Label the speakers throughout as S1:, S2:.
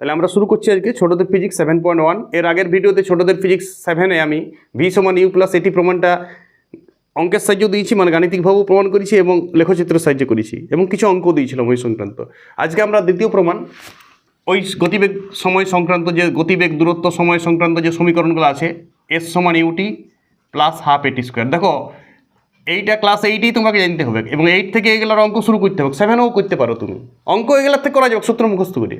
S1: তাহলে আমরা শুরু করছি আজকে ছোটদের ফিজিক্স সেভেন পয়েন্ট ওয়ানের আগের ভিডিওতে ছোটদের ফিজিক্স সেভেনে আমি ভি সমান ইউ প্লাস এটি প্রমাণটা অঙ্কের সাহায্য দিয়েছি মানে গাণিতিকভাবেও প্রমাণ করেছি এবং লেখচিত্রের সাহায্য করেছি এবং কিছু অঙ্ক দিয়েছিলাম ওই সংক্রান্ত। আজকে আমরা দ্বিতীয় প্রমাণ, ওই গতিবেগ সময় সংক্রান্ত যে গতিবেগ দূরত্ব সময় সংক্রান্ত যে সমীকরণগুলো আছে এস সমান U T plus half A T square দেখো, এইটা ক্লাস এইটেই তোমাকে জানতে হবে এবং এইট থেকে এগুলোর অঙ্ক শুরু করতে হবে। সেভেনও করতে পারো তুমি। অঙ্ক এগুলোর থেকে করা যাবে, সূত্র মুখস্থ করে।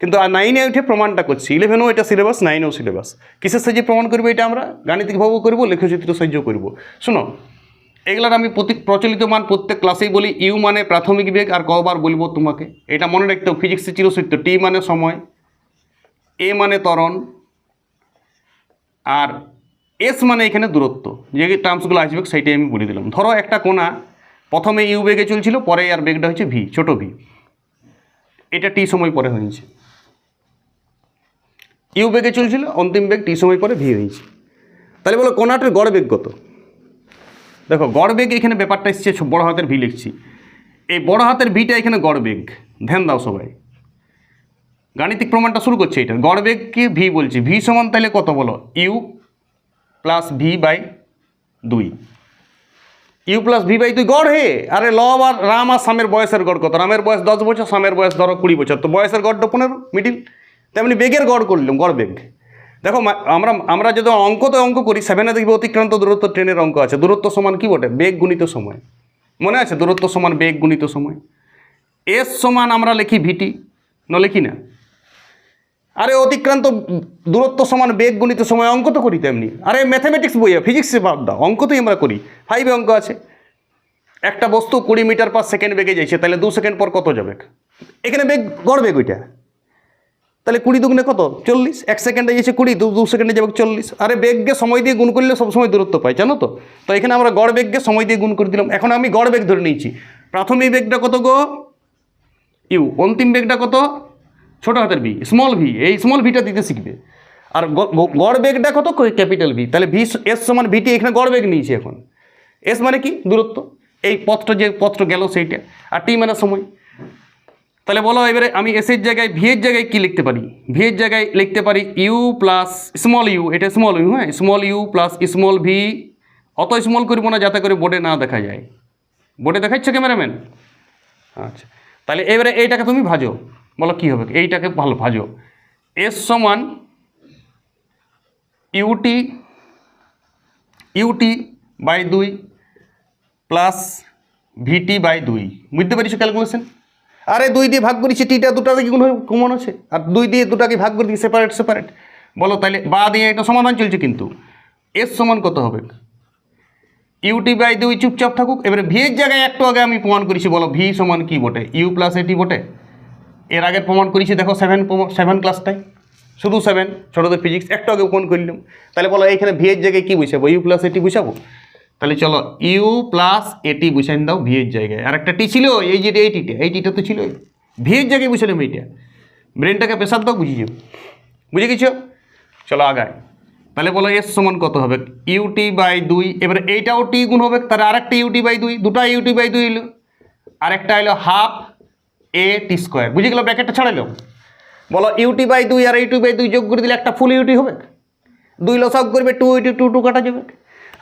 S1: কিন্তু আর নাইনে উঠে প্রমাণটা করছি। ইলেভেনও এটা সিলেবাস নাইনেও সিলেবাস কিসের সাহায্যে প্রমাণ করব এটা আমরা? গাণিতিকভাবেও করব, লেখচিত্র সাহায্য করব। শোনো, এগুলার আমি প্রতি প্রচলিত মান প্রত্যেক ক্লাসেই বলি, ইউ মানে প্রাথমিক বেগ আর কবার বলব তোমাকে। এটা মনে রাখতে হবে ফিজিক্সের চিরসত্য টি মানে সময় এ মানে ত্বরণ, আর এস মানে এখানে দূরত্ব। যে টার্মসগুলো আসবে, সেইটাই আমি বলে দিলাম। ধরো একটা কোনা, প্রথমে ইউ বেগে চলছিল, পরে আর বেগটা হচ্ছে ভি ছোট ভি এটা টি সময় পরে হয়েছে। ইউ বেগে চলছিল, অন্তিম বেগ টি সময় পরে ভি হয়েছে। তাহলে বলো কোণাটার গড় বেগ কত? দেখো, গড় বেগ এখানে ব্যাপারটা এসছে বড় হাতের ভি লিখছি। এই বড় হাতের ভিটা এখানে গড় বেগ। ধ্যান দাও সবাই। গাণিতিক প্রমাণটা শুরু করছে এটা। গড় বেগকে ভি বলছি। ভি সমান তাহলে কত বলো? ইউ প্লাস ভি বাই দুই। ইউ প্লাস ভি বাই দুই গড় হে? আরে লব আর রাম আর সামের বয়সের গড় কত? রামের বয়স দশ বছর, সামের বয়স ধরো কুড়ি বছর। তো বয়সের গড়টা পনেরো, মিডিল। তেমনি বেগের গড় করলাম, গড় বেগ। দেখো আমরা আমরা যদি অঙ্ক তো অঙ্ক করি, সেভেনে দেখবে অতিক্রান্ত দূরত্ব ট্রেনের অঙ্ক আছে। দূরত্ব সমান কি বটে? বেগ গুণিত সময়। মনে আছে? দূরত্ব সমান বেগ গুণিত সময়। এস সমান আমরা লিখি ভিটি, ন লিখি না? আরে, অতিক্রান্ত দূরত্ব সমান বেগ গুণিত সময়, অঙ্ক তো করি তেমনি। আরে ম্যাথামেটিক্স বইয়ে ফিজিক্সে বাদ দাও অঙ্ক তোই আমরা করি। ফাইভে অঙ্ক আছে। একটা বস্তু কুড়ি মিটার পার সেকেন্ড বেগে যাইছে, তাহলে দু সেকেন্ড পর কত যাবে? এখানে বেগ, গড় বেগ ওইটা। তাহলে কুড়ি দুগুণে কত? চল্লিশ। এক সেকেন্ডে গেছে কুড়ি, দু দু সেকেন্ডে যাবে চল্লিশ। আরে বেগকে সময় দিয়ে গুণ করলে সবসময় দূরত্ব পাই, জানো তো? তো এখানে আমরা গড় বেগকে সময় দিয়ে গুণ করে দিলাম। এখন আমি গড় বেগ ধরে নিয়েছি। প্রাথমিক বেগটা কত গো? ইউ। অন্তিম বেগটা কত? ছোট হাতের ভি স্মল ভি এই স্মল ভিটা দিতে শিখবে। আর গড় বেগটা কত? ক্যাপিটাল ভি তাহলে ভি এস সমান ভিটি এখানে গড় বেগ নিয়েছি এখন। এস মানে কি? দূরত্ব। এই পথটা যে পথটা গেল সেইটা। আর টি মানে সময়। তাহলে বলো এবারে আমি এসের জায়গায় ভি এর জায়গায় কি লিখতে পারি? ভি এর জায়গায় লিখতে পারি ইউ প্লাস স্মল ইউ এটা স্মল ইউ হ্যাঁ? Small U plus small V অত স্মল করব না যাতে করে বোর্ডে না দেখা যায়। বোর্ডে দেখাচ্ছে ক্যামেরাম্যান আচ্ছা তাহলে এবারে এইটাকে তুমি ভাজো। বলো কী হবে? এইটাকে ভালো ভাজো। এস সমান U T U T by দুই প্লাস ভিটি বাই দুই। বুঝতে পারিস ক্যালকুলেশন আরে দুই দিয়ে ভাগ করেছি টিটা দুটা দিয়ে গুণ কমন আছে। আর দুই দিয়ে দুটাকে ভাগ করে দিই সেপারেট সেপারেট বলো তাহলে বা দিয়ে এটা সমাধান চলছে কিন্তু। এর সমান কত হবে? ইউটি বাই দুই চুপচাপ থাকুক। এবারে ভি এর জায়গায় একটু আগে আমি প্রমাণ করেছি, বলো ভি সমান কি বটে? ইউ প্লাস এটি বটে? এর আগে প্রমাণ করেছি, দেখো সেভেন সেভেন ক্লাসটাই শুধু সেভেন ছোটোদের ফিজিক্স একটু আগে প্রমাণ করলাম। তাহলে বলো, এইখানে ভি এর জায়গায় কী বুঝাবো ইউ প্লাস এটি বুঝাবো তাহলে চলো ইউ প্লাস এটি বুঝাই দাও ভি এর জায়গায়। আর একটা টি ছিল, এই যে এই টিটা এই টিটা তো ছিল ভি এর জায়গায় বুঝালাম এইটা। ব্রেনটাকে প্রেশার দাও, বুঝিয়ে বুঝে গেছো? চলো আগায় তাহলে বলো এস সমান কত হবে? ইউটি বাই দুই, এবারে এইটাও টি গুণ হবে তার আরেকটা ইউটি বাই দুই, দুটা ইউটি বাই দুই এলো। আরেকটা এলো হাফ এ টি স্কোয়ার বুঝে গেল ব্র্যাকেটটা ছাড়াইলো বলো ইউটি বাই দুই আর ইউটি বাই দুই যোগ করে দিলে একটা ফুল ইউটি হবে? দুই লসক করবে টু ইউটি টু টু কাটা যাবে।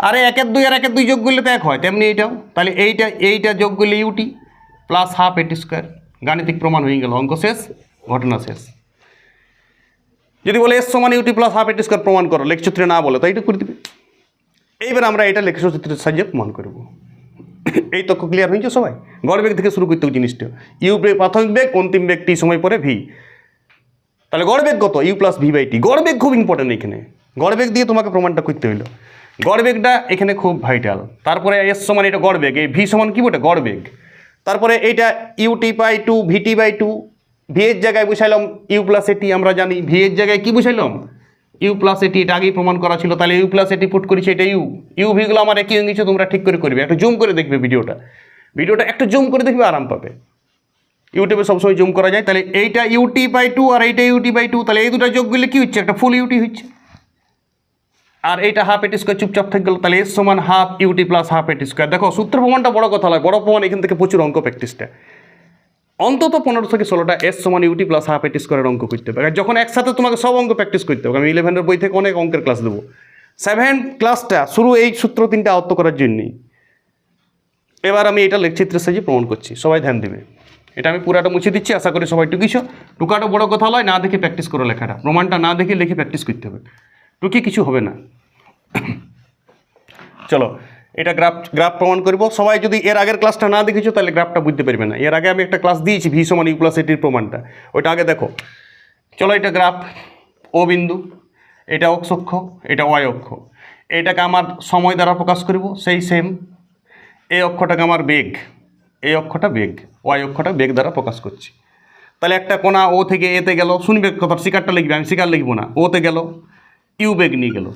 S1: আরে একের দুই আর একের দুই যোগ করলে তো এক হয়, তেমনি এইটাও। তাহলে এইটা এইটা যোগ করলে U T plus half A T square গাণিতিক প্রমাণ হয়ে গেল, অঙ্ক শেষ, ঘটনা শেষ। যদি বলে এস সমান U T plus half A T square প্রমাণ করো, লেখচিত্রে না বলে, তাই এটা করে দেবে। এইবার আমরা এটা লেখচিত্রের সাহায্যে প্রমাণ করব। এই তথ্য ক্লিয়ার হয়েছে সবাই? গড় বেগ থেকে শুরু করতে হবে জিনিসটা। ইউ প্রাথমিক বেগ, অন্তিম বেগ টি সময় পরে ভি তাহলে গড় বেগ কত? U plus V by T গড় বেগ খুব ইম্পর্টেন্ট এখানে। গড় বেগ দিয়ে তোমাকে প্রমাণটা করতে হইল। গড় বেগটা এখানে খুব ভাইটাল তারপরে এস সমান এটা গড় বেগ এই ভি সমান কি বটে? গড় বেগ তারপরে এইটা U T by two V T by two V এর জায়গায় বুঝাইলাম ইউ প্লাস এটি আমরা জানি ভি এর জায়গায় কি বুঝাইলাম ইউ প্লাস এটি এটা আগেই প্রমাণ করা ছিল, তাহলে ইউ প্লাস এটি পুট করেছি, এটা ইউ ইউ ভিগুলো আমার একই হয়ে গেছে তোমরা ঠিক করে করবে। একটু জুম করে দেখবে ভিডিওটা। ভিডিওটা একটু জুম করে দেখবে, আরাম পাবে। ইউটিউবে সবসময় জুম করা যায়, তাহলে এইটা ইউটি বাই টু আর এইটা ইউটি বাই টু তাহলে এই দুটো যোগ করলে কী হচ্ছে? একটা ফুল ইউটি হচ্ছে। আর এইটা হাফ এটি স্কোয়ার চুপচাপ থেকে গেল তাহলে এস সমান half U T plus half A T square দেখো সূত্র প্রমাণটা বড় কথা নয়, বড় প্রমাণ এখান থেকে প্রচুর অঙ্ক প্র্যাকটিসটা অন্তত পনেরো থেকে ষোলোটা এস সমান ইউটি প্লাস হাফ এটি স্কোয়ারের অঙ্ক করতে হবে। যখন একসাথে তোমাকে সব অঙ্ক প্র্যাকটিস করতে হবে, আমি ইলেভেনের বই থেকে অনেক অঙ্কের ক্লাস দেবো। সেভেন ক্লাসটা শুরু এই সূত্র তিনটা আয়ত্ত করার জন্যই। এবার আমি এটা লেখচিত্রের সাহায্যে প্রমাণ করছি, সবাই ধ্যান দেবে। এটা আমি পুরাটা মুছে দিচ্ছি, আশা করি সবাই টুকিছো টুকাটা বড় কথা নয়, না দেখে প্র্যাকটিস করো লেখাটা। প্রমাণটা না দেখে, লিখে প্র্যাকটিস করতে হবে। টুকি কিছু হবে না। চলো, এটা গ্রাফ গ্রাফ প্রমাণ করব। সবাই যদি এর আগের ক্লাসটা না দেখেছ, তাহলে গ্রাফটা বুঝতে পারবে না। এর আগে আমি একটা ক্লাস দিয়েছি ভি সমান ইউ প্লাস এটির প্রমাণটা। ওইটা আগে দেখো। চলো, এটা গ্রাফ ও বিন্দু। এটা অক্ষ অক্ষ এটা ওয়াই অক্ষ। এটাকে আমার সময় দ্বারা প্রকাশ করব, সেই সেম এই অক্ষটাকে আমার বেগ। এই অক্ষটা বেগ। ওয়াই অক্ষটা বেগ দ্বারা প্রকাশ করছি। তাহলে একটা কোণা ও থেকে এতে গেল। শুনবে কথা শিকারটা লিখবে। আমি শিকার লিখব না। ওতে গেল। ইউ বেগ নিয়ে গেল।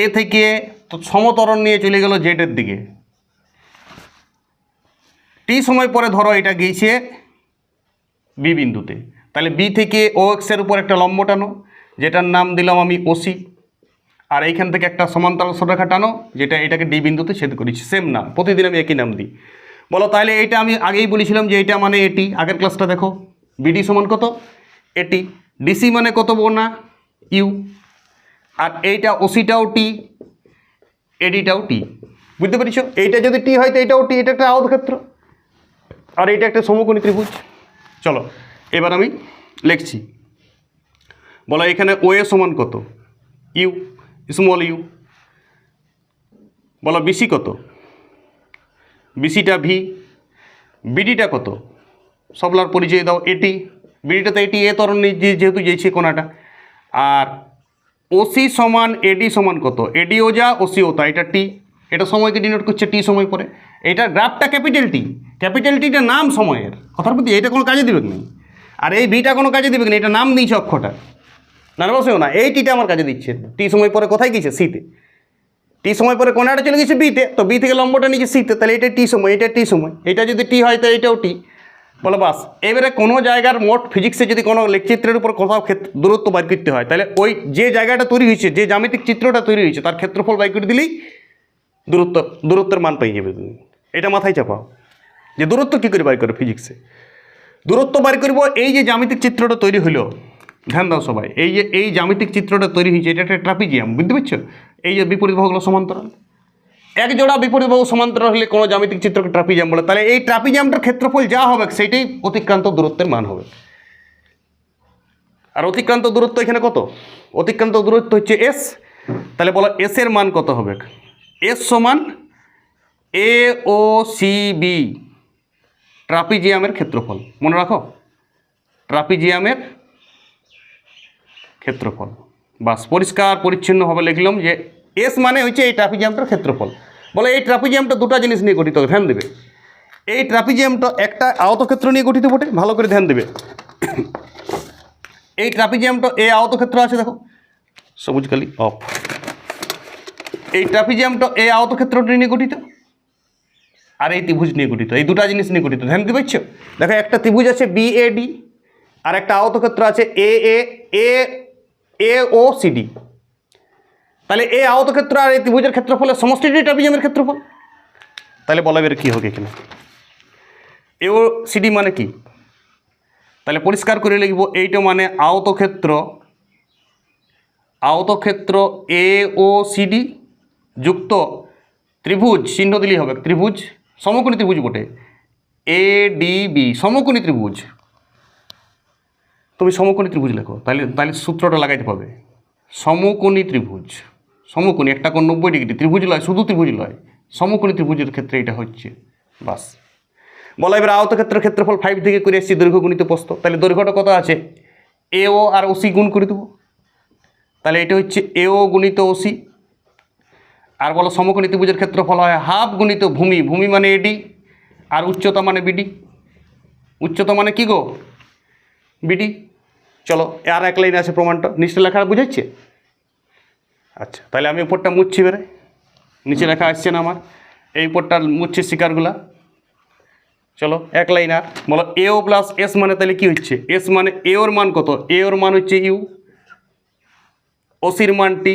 S1: এ থেকে তো সমতরণ নিয়ে চলে গেল জেডের দিকে। টি সময় পরে ধরো এটা গিয়েছে বি বিন্দুতে। তাহলে বি থেকে ও এক্সের উপর একটা লম্ব টানো, যেটার নাম দিলাম আমি ওসি আর এইখান থেকে একটা সমান্তরাল সরেখা টানো, যেটা এটাকে ডি বিন্দুতে ছেদ করেছি সেম নাম, প্রতিদিন আমি একই নাম দিই। বলো তাহলে এইটা আমি আগেই বলেছিলাম যে এটা মানে এটি আগের ক্লাসটা দেখো। বিডি সমান কত? এটি ডিসি মানে কত না ইউ। আর এইটা ওসিটাও টি, এডিটাও টি। বুঝতে পেরেছ? এইটা যদি টি হয়, তো এইটাও টি, এটা একটা আয়তক্ষেত্র। আর এইটা একটা সমকোণী ত্রিভুজ। চলো, এবার আমি লিখছি। বলো, এখানে ও এ সমান কত? ইউ স্মল ইউ বলো বিসি কত? বিসিটা ভি বিডিটা কত? সবলার পরিচয় দাও এটি বিডিটা তো এটি এ তরণ যেহেতু যেছে কোনাটা। আর ওসি সমান এডি সমান কত? এডি ও যা, ওসি ও তা, এটা টি। এটা সময়কে ডিনোট করছে টি সময় পরে। এটা গ্রাফটা ক্যাপিটাল টি। ক্যাপিটাল টিটা নাম সময়ের। কথার প্রতি এটা কোনো কাজে দিবে না আর এই বিটা কোনো কাজে দিবে না এটা নাম দিয়েছে অক্ষটা নার্ভাসেও না এই টিটা আমার কাজে দিচ্ছে। টি সময় পরে কোথায় গিয়েছে? সিতে টি সময় পরে কোনাটা চলে গেছে বিতে তো। বি থেকে লম্বটা নিয়েছে সিতে তাহলে এটা টি সময়, এটা টি সময়। এটা যদি টি হয় তো এটাও টি। বলো বাস। এবারে কোনো জায়গার মোট ফিজিক্সে যদি কোনো লেখচিত্রের উপর কোথাও দূরত্ব বাইর করতে হয়, তাহলে ওই যে জায়গাটা তৈরি হয়েছে, যে জ্যামিতিক চিত্রটা তৈরি হয়েছে, তার ক্ষেত্রফল বাইর করে দিলেই দূরত্ব, দূরত্বের মান পেয়ে যাবে তুমি। এটা মাথায় চাপাও। যে দূরত্ব কী করে বাইর করে ফিজিক্সে দূরত্ব বাইর করব, এই যে জ্যামিতিক চিত্রটা তৈরি হলো। ধ্যান দাও সবাই, এই যে, এই জ্যামিতিক চিত্রটা তৈরি হয়েছে, এটা একটা ট্রাপিজিয়াম বুঝতে পারছ? এই যে বিপরীত ভাগগুলো সমান্তরাল। এক জোড়া বিপরীত বাহু সমান্তরাল হলে কোনো জ্যামিতিক চিত্রকে ট্রাপিজিয়াম বলে। তাহলে এই ট্রাপিজিয়ামটার ক্ষেত্রফল যা হবে, সেইটাই অতিক্রান্ত দূরত্বের মান হবে। আর অতিক্রান্ত দূরত্ব এখানে কত? অতিক্রান্ত দূরত্ব হচ্ছে এস তাহলে বলো এস এর মান কত হবে? এস সমান এ ও সি বি ট্রাপিজিয়ামের ক্ষেত্রফল। মনে রাখো? ট্রাপিজিয়ামের ক্ষেত্রফল। বাস, পরিষ্কার পরিচ্ছন্নভাবে লিখলাম যে এস মানে হচ্ছে এই ট্রাপিজিয়ামটার ক্ষেত্রফল। বলে এই ট্রাপিজিয়ামটা দুটো জিনিস নিয়ে গঠিত, ধ্যান দেবে। এই ট্রাপিজিয়ামটা একটা আয়তক্ষেত্র নিয়ে গঠিত বটে, ভালো করে ধ্যান দেবে। এই ট্রাপিজিয়ামটা এই আয়তক্ষেত্র আছে, দেখো। সবুজ কালি অফ এই ট্রাপিজিয়ামটা এই আয়তক্ষেত্রটি নিয়ে গঠিত আর এই ত্রিভুজ নিয়ে গঠিত। এই দুটো জিনিস নিয়ে গঠিত। ধ্যান দিতে পারছ দেখো, একটা ত্রিভুজ আছে বি এ ডি আর একটা আয়তক্ষেত্র আছে এ এ এ এ ও সি ডি তাহলে এই আয়তক্ষেত্র আর এই ত্রিভুজের ক্ষেত্রফলের সমষ্টিটি ট্রাপিজিয়ামের ক্ষেত্রফল? তাহলে বলা এবার কী হবে এখানে? এ ও সিডি মানে কি? তাহলে পরিষ্কার করে লিখব এইটা মানে আয়তক্ষেত্র আয়তক্ষেত্র এ ও সিডি যুক্ত ত্রিভুজ চিহ্ন দিলেই হবে ত্রিভুজ সমকোণী ত্রিভুজ বটে। এ ডি বি সমকোণী ত্রিভুজ। তুমি সমকোণী ত্রিভুজ লেখো তাহলে তাহলে সূত্রটা লাগাইতে পাবে সমকোণী ত্রিভুজ। সমকোণী, একটা কোণ নব্বই ডিগ্রি, ত্রিভুজ লয়, শুধু ত্রিভুজ লয়। সমকোণী ত্রিভুজের ক্ষেত্রে এটা হচ্ছে, বাস। বলা এবার আয়তক্ষেত্রের ক্ষেত্রফল ফাইভ থেকে করে এসেছি, দৈর্ঘ্য গুণিত প্রস্থ। তাহলে দৈর্ঘ্যটা কত আছে? এ ও আর ওসি গুণ করে দেবো। তাহলে এটা হচ্ছে এ ও গুণিত ওসি আর বলো সমকোণী ত্রিভুজের ক্ষেত্রফল হয় হাফ গুণিত ভূমি। ভূমি মানে এডি আর উচ্চতা মানে বিডি উচ্চতা মানে কি গো? বিডি চলো আর এক লাইন আছে প্রমাণটা। নিশ্চয় লেখা বুঝাচ্ছে আচ্ছা তাহলে আমি উপরটা মুছছি বেড়ে। নিচে লেখা আসছে না আমার। এই উপরটা মুছছি শিকারগুলা। চলো, এক লাইন আর। বলো এ ও প্লাস এস মানে তাহলে কি হচ্ছে? এস মানে এ ওর মান কত? এ ওর মান হচ্ছে ইউ ওসির মান টি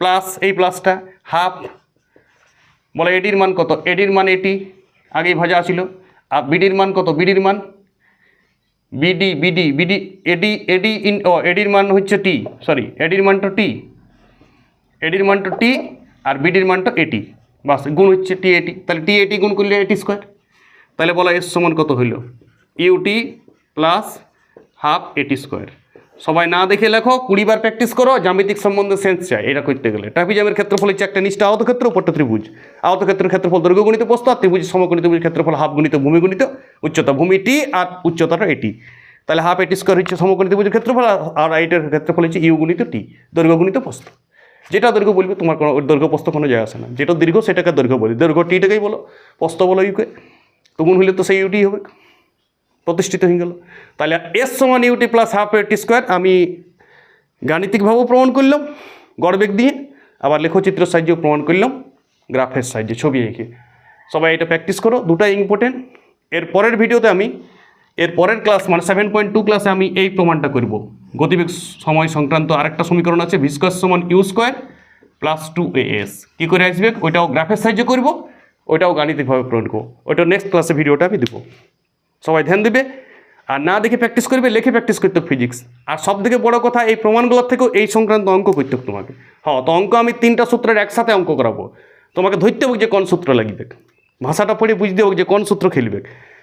S1: প্লাস এই প্লাসটা হাফ বলো এডির মান কত? এডির মান এটি আগেই ভাজা ছিল। আর বিডির মান কত? বিডির মান? B D B D B D A D A D in ও এডির মান হচ্ছে টি সরি এডির মানটা টি এডির মানটা টি আর বিডির মানটা এটি বাস, গুণ হচ্ছে টি এটি তাহলে টি এটি গুণ করলে এটি স্কোয়ার তাহলে বলা এস সমান কত হইল? U T plus half A T square সবাই না দেখে লেখো, কুড়ি বার প্র্যাকটিস করো, জ্যামিতিক সম্বন্ধে সেন্স চাই, এটা করতে গেলে। ট্রাফিজামের ক্ষেত্রফল হচ্ছে একটা নিচটা আহত ক্ষেত্র উপরটা ত্রিভুজ। আহত ক্ষেত্রের ক্ষেত্রফল দৈর্ঘ্য গুণিত প্রস্ত আর ত্রিভুজ সমকোণী ত্রিভুজ ক্ষেত্রফল হাফ গুণিত ভূমি গুণিত উচ্চতা ভূমি টি আর উচ্চতাটা এটি তাহলে হাফ এটি স্কোয়ার হচ্ছে সমকোণী ত্রিভুজের ক্ষেত্রফল, আর- এইটার ক্ষেত্রফল হচ্ছে ইউ গুণিত টি দৈর্ঘ্য গুণিত প্রস্ত যেটা দৈর্ঘ্য বলবে, তোমার কোনো দৈর্ঘ্য প্রস্ত কোনো জায়গা আসে না। যেটা দীর্ঘ, সেটাকে দৈর্ঘ্য বলি। দৈর্ঘ্য টিটাকেই বলো প্রস্ত বলো ইউকে। তো গুণ হইলে তো সেই ইউটি হবে। প্রতিষ্ঠিত হয়ে গেল। তাহলে এস সমান U T plus half A T square আমি গাণিতিকভাবেও প্রমাণ করলাম গড়বেগ দিয়ে। আবার লেখচিত্রের সাহায্যেও প্রমাণ করলাম, গ্রাফের সাহায্যে, ছবি এঁকে। সবাই এটা প্র্যাকটিস করো, দুটাই ইম্পর্টেন্ট এর পরের ভিডিওতে আমি, এর পরের ক্লাস মানে সেভেন পয়েন্ট টু ক্লাসে আমি এই প্রমাণটা করব। গতিবেগ সময় সংক্রান্ত আরেকটা সমীকরণ আছে ভিস্কোয়াস সমান U square plus two A S কী করে আসবে? ওইটাও গ্রাফের সাহায্যে করব, ওইটাও গাণিতিকভাবে প্রমাণ করব। ওইটা নেক্সট ক্লাসে ভিডিওটা আমি দেবো। সবাই ধ্যান দেবে। আর না দেখে প্র্যাকটিস করবে, লেখে প্র্যাকটিস করতে ফিজিক্স আর সব থেকে বড় কথা, এই প্রমাণগুলোর থেকেও এই সংক্রান্ত অঙ্ক করতে তোমাকে। হ্যাঁ তো অঙ্ক আমি তিনটা সূত্রের একসাথে অঙ্ক করাবো। তোমাকে ধরতে হবে যে কোন সূত্র লাগবে। ভাষাটা পড়ে বুঝতে হবে যে কোন সূত্র খেলবে।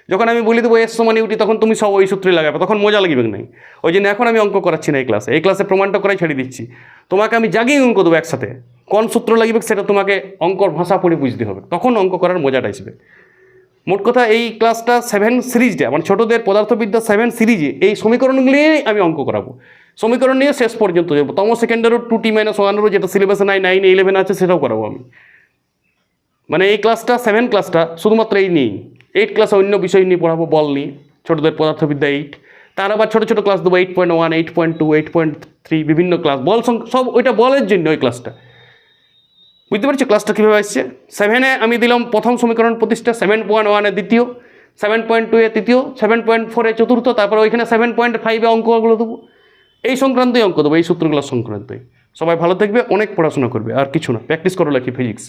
S1: যখন আমি বলে দেবো এস সমান ইউটি তখন তুমি সব ওই সূত্রে লাগাবে, তখন মজা লাগবে নাই ওই জন্য এখন আমি অঙ্ক করাচ্ছি না এই ক্লাসে এই ক্লাসে প্রমাণটা করাই ছেড়ে দিচ্ছি। তোমাকে আমি জাগিয়ে অঙ্ক দেবো একসাথে। কোন সূত্র লাগবে সেটা তোমাকে অঙ্কর ভাষা পড়ে বুঝতে হবে। তখন অঙ্ক করার মজাটা আসবে। মোট কথা এই ক্লাসটা সেভেন সিরিজটা মানে ছোটোদের পদার্থবিদ্যা সেভেন সিরিজে এই সমীকরণগুলি আমি অঙ্ক করাবো। সমীকরণ নিয়ে শেষ পর্যন্ত যাব। তম সেকেন্ডারও টু টি মাইনাস ওয়ানেরও যেটা সিলেবাসে নাই নাইন ইলেভেন আছে, সেটাও করাবো আমি। মানে এই ক্লাসটা সেভেন ক্লাসটা শুধুমাত্র এই নেই এইট ক্লাসে অন্য বিষয় নিয়ে পড়াবো, বল নিয়ে। ছোটোদের পদার্থবিদ্যা এইট তার আবার ছোটো ছোটো ক্লাস দেবো eight point one eight point two eight point three বিভিন্ন ক্লাস বল সব ওইটা বলের জন্য ওই ক্লাসটা বুঝতে পারছ ক্লাসটা কীভাবে আসছে? সেভেনে আমি দিলাম প্রথম সমীকরণ প্রতিষ্ঠা সেভেন পয়েন্ট ওয়ানে দ্বিতীয় সেভেন পয়েন্ট টু এ তৃতীয় সেভেন পয়েন্ট ফোরে চতুর্থ, তারপরে ওইখানে সেভেন পয়েন্ট ফাইভে অঙ্কগুলো দেবো। এই সংক্রান্তই অঙ্ক দেবো, এই সূত্রগুলো সংক্রান্তই। সবাই ভালো থাকবে, অনেক পড়াশোনা করবে, আর কিছু না। প্র্যাকটিস করো লাকি ফিজিক্স